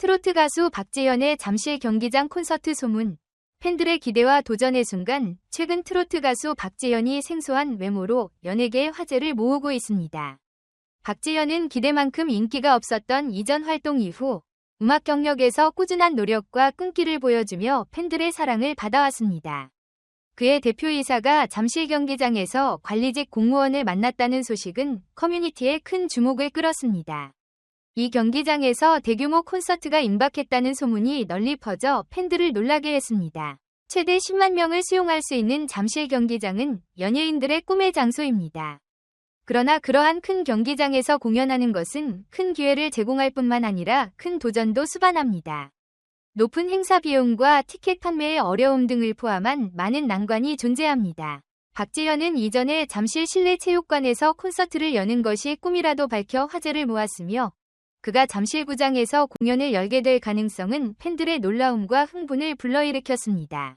트로트 가수 박재현의 잠실 경기장 콘서트 소문. 팬들의 기대와 도전의 순간 최근 트로트 가수 박재현이 생소한 외모로 연예계의 화제를 모으고 있습니다. 박재현은 기대만큼 인기가 없었던 이전 활동 이후 음악 경력에서 꾸준한 노력과 끈기를 보여주며 팬들의 사랑을 받아왔습니다. 그의 대표이사가 잠실 경기장에서 관리직 공무원을 만났다는 소식은 커뮤니티에 큰 주목을 끌었습니다. 이 경기장에서 대규모 콘서트가 임박했다는 소문이 널리 퍼져 팬들을 놀라게 했습니다. 최대 10만 명을 수용할 수 있는 잠실 경기장은 연예인들의 꿈의 장소입니다. 그러나 그러한 큰 경기장에서 공연하는 것은 큰 기회를 제공할 뿐만 아니라 큰 도전도 수반합니다. 높은 행사 비용과 티켓 판매의 어려움 등을 포함한 많은 난관이 존재합니다. 박재현은 이전에 잠실 실내체육관에서 콘서트를 여는 것이 꿈이라도 밝혀 화제를 모았으며 그가 잠실구장에서 공연을 열게 될 가능성은 팬들의 놀라움과 흥분을 불러일으켰습니다.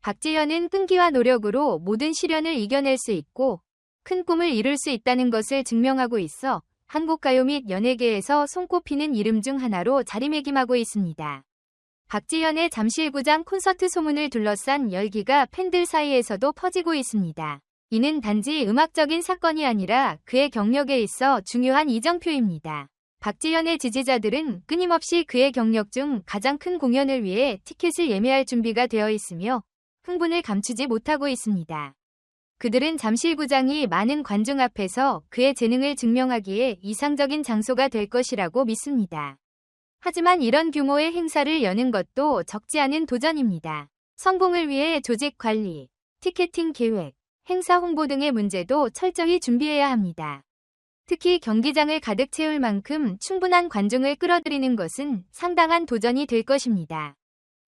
박재현은 끈기와 노력으로 모든 시련을 이겨낼 수 있고 큰 꿈을 이룰 수 있다는 것을 증명하고 있어 한국 가요 및 연예계에서 손꼽히는 이름 중 하나로 자리매김하고 있습니다. 박지현의 잠실구장 콘서트 소문을 둘러싼 열기가 팬들 사이에서도 퍼지고 있습니다. 이는 단지 음악적인 사건이 아니라 그의 경력에 있어 중요한 이정표입니다. 박지현의 지지자들은 끊임없이 그의 경력 중 가장 큰 공연을 위해 티켓을 예매할 준비가 되어 있으며 흥분을 감추지 못하고 있습니다. 그들은 잠실구장이 많은 관중 앞에서 그의 재능을 증명하기에 이상적인 장소가 될 것이라고 믿습니다. 하지만 이런 규모의 행사를 여는 것도 적지 않은 도전입니다. 성공을 위해 조직 관리, 티켓팅 계획, 행사 홍보 등의 문제도 철저히 준비해야 합니다. 특히 경기장을 가득 채울 만큼 충분한 관중을 끌어들이는 것은 상당한 도전이 될 것입니다.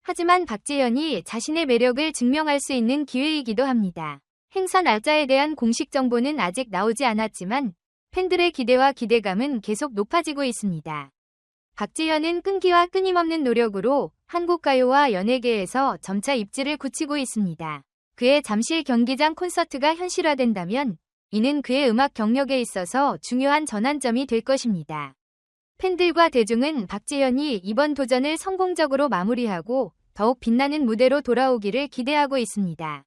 하지만 박재현이 자신의 매력을 증명할 수 있는 기회이기도 합니다. 행사 날짜에 대한 공식 정보는 아직 나오지 않았지만 팬들의 기대와 기대감은 계속 높아지고 있습니다. 박재현은 끈기와 끊임없는 노력으로 한국 가요와 연예계에서 점차 입지를 굳히고 있습니다. 그의 잠실 경기장 콘서트가 현실화된다면 이는 그의 음악 경력에 있어서 중요한 전환점이 될 것입니다. 팬들과 대중은 박재현이 이번 도전을 성공적으로 마무리하고 더욱 빛나는 무대로 돌아오기를 기대하고 있습니다.